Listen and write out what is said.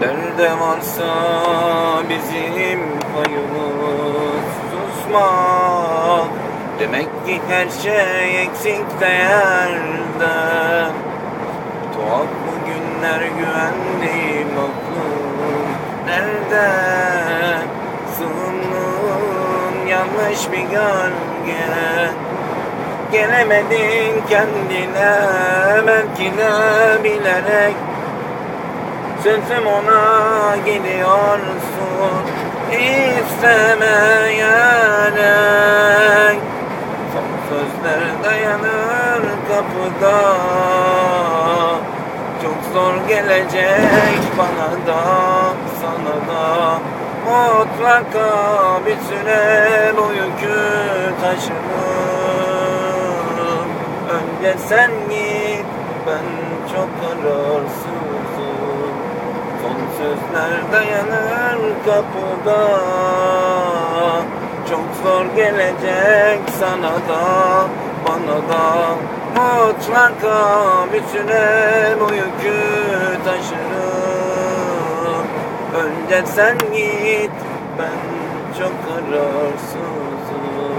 Kaderde varsa bizim payımız susma Demek ki her şey eksik değerde. Tuhaf bu günler güvendiğim aklım Nerede? Sığındın yanlış bir gölge. Gelemedin kendine belki de bilerek Ona gidiyorsun istemeyerek Son sözler dayanır kapıda Çok zor gelecek bana da sana da. Mutlaka bir süre bu yükü taşırım Önce sen git ben çok kararsızım Son sözler dayanır kapıda. Çok zor gelecek sana da bana da. Mutlaka süre bu yükü taşırım. Önce sen git ben çok kararsızım